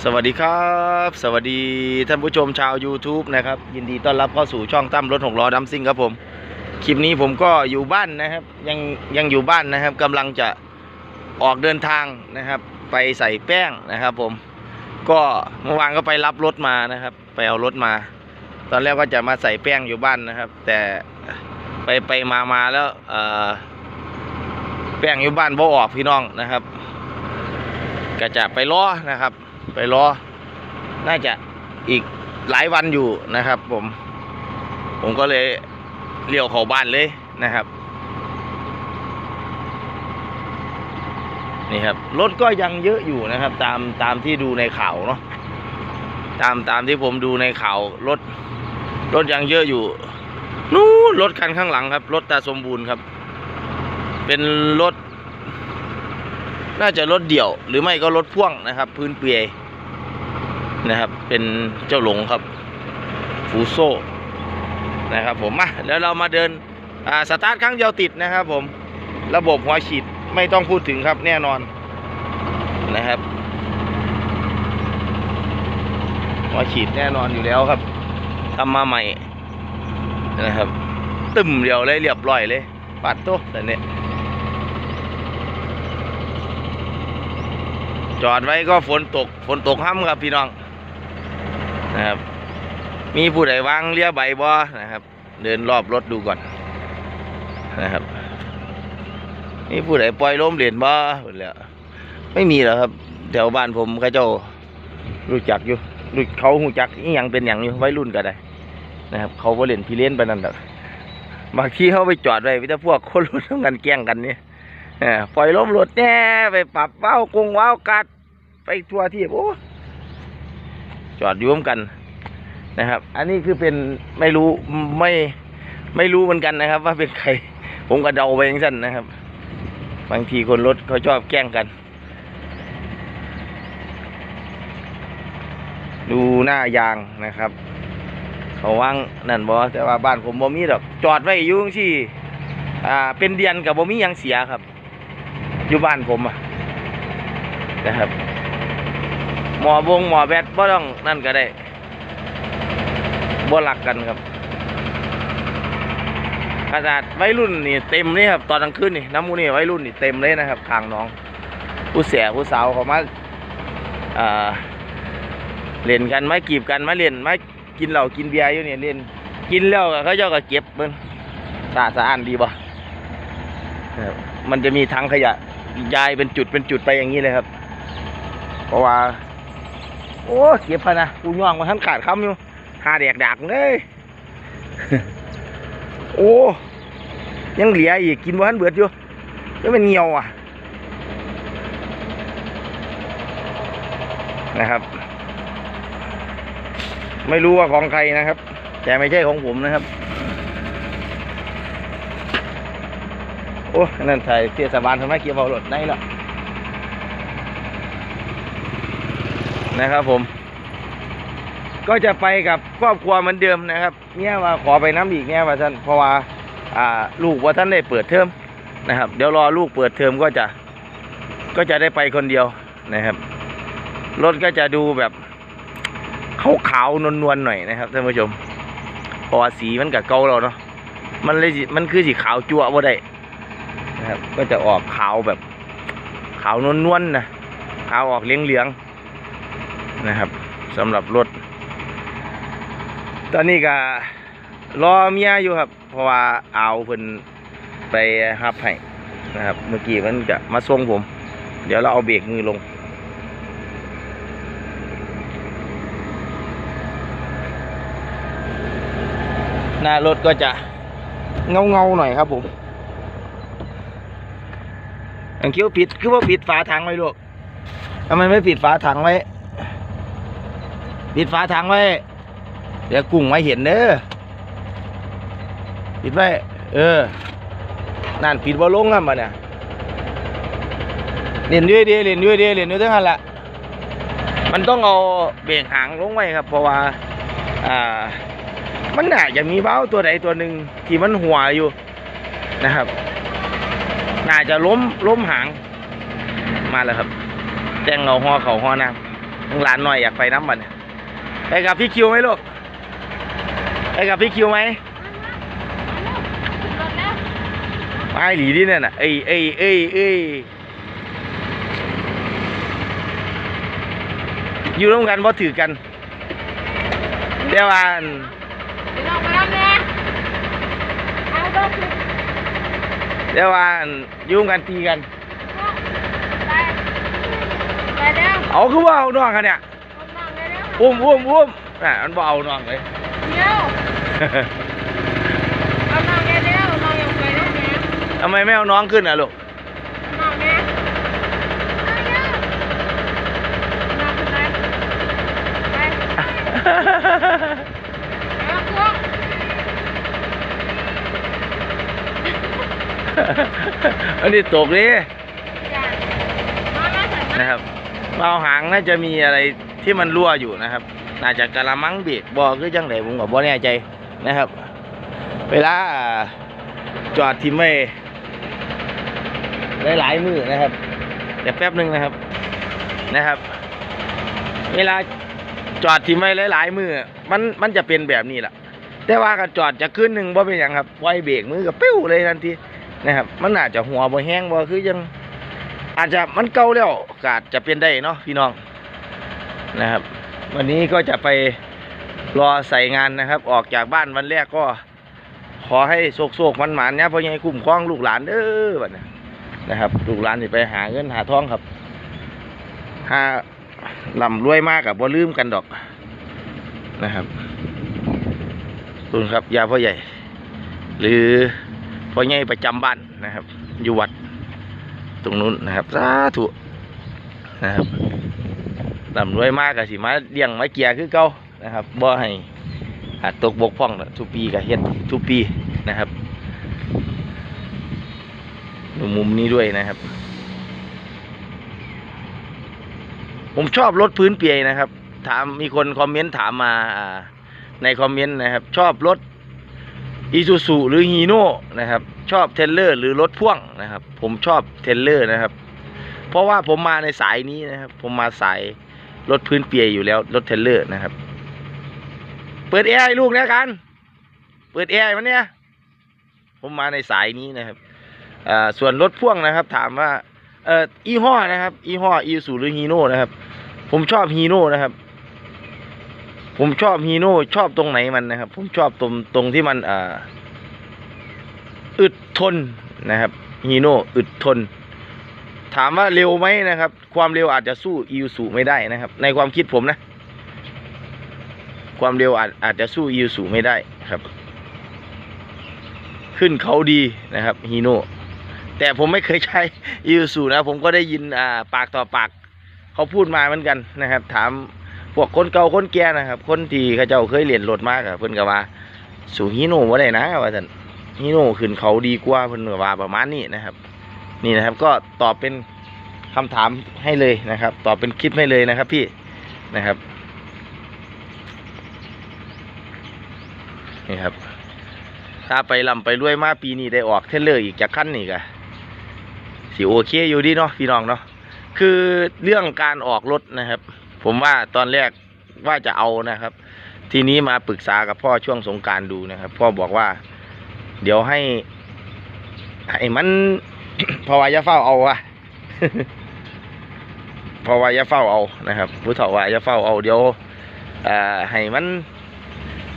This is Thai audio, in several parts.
สวัสดีครับ สวัสดีท่านผู้ชมชาว YouTube นะครับ ยินดีต้อนรับเข้าสู่ช่องตั้มรถหกล้อดัมซิ่งครับผม คลิปนี้ผมก็อยู่บ้านนะครับ ยังยังอยู่บ้านนะครับกำลังจะออกเดินทางนะครับ ไปใส่แป้งนะครับผม ก็เมื่อวานก็ไปรับรถมานะครับ ไปเอารถมา ตอนแรกก็จะมาใส่แป้งอยู่บ้านนะครับ แต่ไปไปมามาแล้วแป้งอยู่บ้านบ่ออกพี่น้องนะครับ ก็จะไปล้อนะครับ ไปรอ น่าจะอีกหลายวันอยู่นะครับ ผม ผมก็เลยเลี้ยวเข้าบ้านเลยนะครับ นี่ครับ รถก็ยังเยอะอยู่นะครับ ตามตามที่ดูในข่าวเนาะตามตามที่ผมดูในข่าวรถรถยังเยอะอยู่นู้นรถคันข้างหลังครับ รถตาสมบูรณ์ครับ เป็นรถ น่าจะรถเดี่ยว หรือไม่ก็รถพ่วงนะครับ พื้นเปียนะครับ เป็นเจ้าหลงครับ ฟูโซนะครับผมมาแล้วเรามาเดินอ่าสตาร์ทครั้งเดียวติดนะครับผมระบบหัวฉีดไม่ต้องพูดถึงครับแน่นอนนะครับหัวฉีดแน่นอนอยู่แล้วครับทำมาใหม่นะครับ ตึมเดียวเลยเรียบร้อยเลยปัดโต๊ะแต่เนี้ย จอดไว้ก็ฝนตกฝนตกห้ำครับพี่น้องนะครับ มีผู้ใดวางเลียใบบ่นะครับ เดินรอบรถดูก่อนนะครับมีผู้ใดปล่อยล้มเหรียญบ่หมดแล้วไม่มีหรอกครับแถวบ้านผมเขาเจ้ารู้จักอยู่รู้เขาหูจักอีหยังเป็นอย่างอยู่วัยรุ่นก็ได้นะครับ เขาบ่เล่นพี่เล่นไปนั่นแหละบางทีเขาไปจอดไว้พีแต่พวกคนรถทำกันแกล้งกันนี่เออปล่อยล้มรถแน่ไปปรับเว้ากงว้ากัด ไปทั่วที่โอ้จอดอยุ่มกันนะครับ อันนี้คือเป็นไม่รู้ไม่ไม่รู้เหมือนกันนะครับ ว่าเป็นใคร ผมก็เดาไปอย่างนั้นนะครับ บางทีคนรถเขาชอบแกล้งกัน ดูหน้ายางนะครับเขาว่างนั่นบอแต่ว่าบ้านผมบ่มีดอกจอดไว้อยู่ที่อ่าเป็นเดือนกับบ่มียังเสียครับ อยู่บ้านผมอะนะครับ หมอบงหมอแบตบ่ต้องนั่นก็ได้บ่หลักกันครับขนาดวัยรุ่นนี่เต็มเลยครับ ตอนกลางคืนนี่น้ำมูนี่วัยรุ่นนี่เต็มเลยนะครับข้างน้อง ผู้เสียผู้สาวเขามาเล่นกันไมากีบกันไมาเล่นไมากินเหล้ากินเบียร์อยู่เนี่ยเล่นกินแล้วเขาเจ้าก็เก็บมึงสะอาสะอ้านดีบ่มันจะมีถังขยะยายเป็นจุดเป็นจุดไปอย่างนี้เลยครับ เพราะว่า โอ้เก็บพะนะกูย่องมาทั้งขาดคำอยู่หาแดกดักเลยโอ้ยังเหลืออีกกินบ่ทันเบิดอยู่แล้วมันเหี่ยวอะนะครับ ไม่รู้ว่าของใครนะครับ แต่ไม่ใช่ของผมนะครับโอ้นั่นใส่เทศบาลทำไมเกี่ยวเอารถในแล้ว นะครับผม ก็จะไปกับครอบครัวเหมือนเดิมนะครับ เนี่ยว่าขอไปน้ำอีกเนี่ยว่าท่านเพราะว่าอ่าลูกว่าท่านได้เปิดเทอมนะครับ เดี๋ยวรอลูกเปิดเทอมก็จะ ก็จะได้ไปคนเดียวนะครับรถก็จะดูแบบขาวๆนวลๆหน่อยนะครับท่านผู้ชมเพราะว่าสีมันกับเก่าเราเนาะมันเลยมันคือสีขาวจั่วบ่ได้นะครับ ก็จะออกขาวแบบขาวนวลๆนะขาวออกเหลืองๆ นะครับสำหรับรถ ตอนนี้ก็รอเมียอยู่ครับ เพราะว่าเอาเพิ่นไปฮับให้นะครับ เมื่อกี้มันจะมาส่งผม เดี๋ยวเราเอาเบรกมือลง หน้ารถก็จะเงาเงาหน่อยครับผมอันคิ้วปิดคือว่าปิดฝาถังไว้ลูกทำไมไม่ปิดฝาถังไว้ ปิดฝาถังไว้ เดี๋ยวกุ้งไม่เห็นเด้อปิดไว้ เออ นั่นปิดบ่ลงอะมาเนี่ยเล่นด้วยดีเล่นด้วยดีเล่นด้วยทั้งนั้นแหละมันต้องเอาเบรกหางลงไว้ครับ เพราะว่า อ่า มันน่าจะมีเบ้าตัวใดตัวหนึ่งที่มันหัวอยู่นะครับ น่าจะล้มล้มหาง มาแล้วครับ แจ้งเราห่อเขาห่อน้ทั้งหลานหน่อยอยากไปน้ำบัน ไปกับพี่คิวไหมลูกไปกับพี่คิวไหมไม่หลีดิเนี่ยน่ะเอ้ยเอ้ยเอ้ยเอ้ยอยู่ร่วมกันเพราะถือกันเดี๋ยวว่าอันเดี๋ยวว่าอันยุ่งกันตีกัน เอาคือว่าเอาน้องกันเนี่ย อุ้มอุ้มอุ้มน่ะมันบ่เอาน้องเลยทำไมไม่เอาน้องขึ้นอะลูกอันนี้ตกนี่นะครับเบาหางน่าจะมีอะไร ที่มันรั่วอยู่นะครับน่าจะกะละมังเบรกบอคือจังไดผมก็บ่แน่ใจนะครับ เวลาจอดที่ไม่หลายๆมือนะครับเดี๋ยวแป๊บหนึ่งนะครับนะครับ เวลาจอดที่ไม่หลายๆมือมันมันจะเป็นแบบนี้แหละแต่ว่ากันจอดจะขึ้นหนึ่งบ่เป็นอย่างครับไวเบรกมือกับปิ้วเลยทันทีนะครับ มันอาจจะหัวบ่แห้งบ่คือยัง อาจจะมันเก่าแล้วก็อาจจะเป็นได้เนาะพี่น้อง นะครับ วันนี้ก็จะไปรอใส่งานนะครับ ออกจากบ้านวันแรกก็ ขอให้โศกโศกมันหมานเนี่ยพ่อใหญ่คุ้มครองลูกหลานเด้อบัดนี้นะครับ ลูกหลานสิไปหาเงินหาทองครับหาลำรวยมากกับบ่ลืมกันดอกนะครับตุนครับยาพ่อใหญ่ หรือพ่อใหญ่ประจำบ้านนะครับ อยู่วัดตรงนู้นนะครับสาธุนะครับ ลำรวยมากกับสิมาเลี้ยงมาเกียร์คือเก่านะครับบ่ให้อาจตกบกพร่องทุกปีกับเฮ็ดทุกปีนะครับดูมุมนี้ด้วยนะครับ ผมชอบรถพื้นเปียนะครับ ถามมีคนคอมเมนต์ถามมาในคอมเมนต์นะครับ ชอบรถอีซูซูหรือฮีโน่นะครับ ชอบเทรลเลอร์หรือรถพ่วงนะครับ ผมชอบเทรลเลอร์นะครับ เพราะว่าผมมาในสายนี้นะครับ ผมมาสาย รถพื้นเปียอยู่แล้ว รถเทเลอร์นะครับ เปิดแอร์ให้ลูกนะกัน เปิดแอร์มันเนี่ยผมมาในสายนี้นะครับส่วนรถพ่วงนะครับ ถามว่าเอ่ออีห้อนะครับยี่ห้ออีซูหรือฮีโน่นะครับ ผมชอบฮีโน่นะครับ ผมชอบฮีโน่ชอบตรงไหนมันนะครับ ผมชอบตรงตรงที่มันอ่าอึดทนนะครับฮีโน่อึดทน ถามว่าเร็วไหมนะครับ ความเร็วอาจจะสู้อีซูไม่ได้นะครับ ในความคิดผมนะ ความเร็วอาจอาจจะสู้อีซูไม่ได้ครับ ขึ้นเขาดีนะครับฮีโน่แต่ผมไม่เคยใช้อีซูนะ ผมก็ได้ยินอ่าปากต่อปาก เขาพูดมาเหมือนกันนะครับ ถามพวกคนเก่าคนแก่นะครับ คนที่เขาเจ้าเคยเรียนรถมากอะเพิ่นก็ว่าสู่ฮีโน่บ่ได้นะว่าท่านฮีโน่ขึ้นเขาดีกว่าเพิ่นก็ว่าประมาณนี้นะครับ นี่นะครับ ก็ตอบเป็นคำถามให้เลยนะครับ ตอบเป็นคลิปให้เลยนะครับพี่นะครับนี่ครับ ถ้าไปลำไปรวยมาปีนี้ได้ออกเทเลอร์อีกจากขั้นนี่กะสิโอเคอยู่ดีเนาะพี่น้องเนาะคือเรื่องการออกรถนะครับ ผมว่าตอนแรกว่าจะเอานะครับ ทีนี้มาปรึกษากับพ่อช่วงสงการดูนะครับ พ่อบอกว่า เดี๋ยวให้ให้มัน พราะว่าย่าเฝ้าเอาอะเพราะว่าย่าเฝ้าเอานะครับผู้เฒ่าวาย่าเฝ้าเอาเดี๋ยวอ่อให้มัน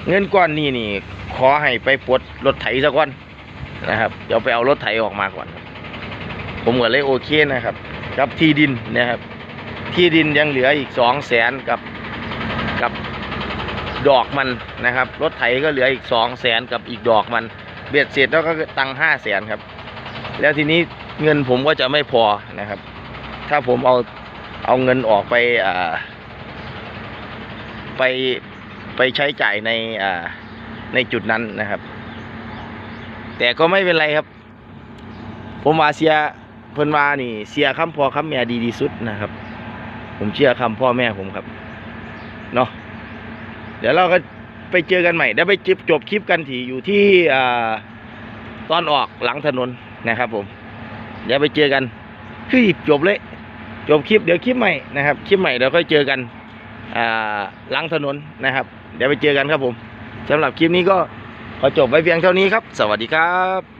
เงินก้อนนี้นี่ ขอให้ไปปลดรถไถซะก่อนนะครับเดี๋ยวไปเอารถไถออกมาก่อน ผมก็เลยโอเคนะครับกับที่ดินนะครับ ที่ดินยังเหลืออีกสองแสนกับกับดอกมันนะครับ รถไถก็เหลืออีกสองแสนกับอีกดอกมัน เบ็ดเสร็จแล้วก็ตังห้าแสนครับ แล้วทีนี้เงินผมก็จะไม่พอนะครับ ถ้าผมเอาเอาเงินออกไปอ่าไปไปใช้จ่ายในอ่าในจุดนั้นนะครับ แต่ก็ไม่เป็นไรครับ ผมว่าเสียเพิ่นวานี่ เสียคำพ่อคำแม่ดีที่สุดนะครับ ผมเชื่อคำพ่อแม่ผมครับเนาะเดี๋ยวเราก็ไปเจอกันใหม่เดี๋ยวไปจบจบคลิปกันที่อยู่ที่อ่าตอนออกหลังถนน นะครับผม เดี๋ยวไปเจอกันคือจบเลย จบคลิปเดี๋ยวคลิปใหม่นะครับคลิปใหม่เดี๋ยวค่อยเจอกันอ่าหลังถนนนะครับ เดี๋ยวไปเจอกันครับผมสำหรับคลิปนี้ก็ขอจบไว้เพียงเท่านี้ครับ สวัสดีครับ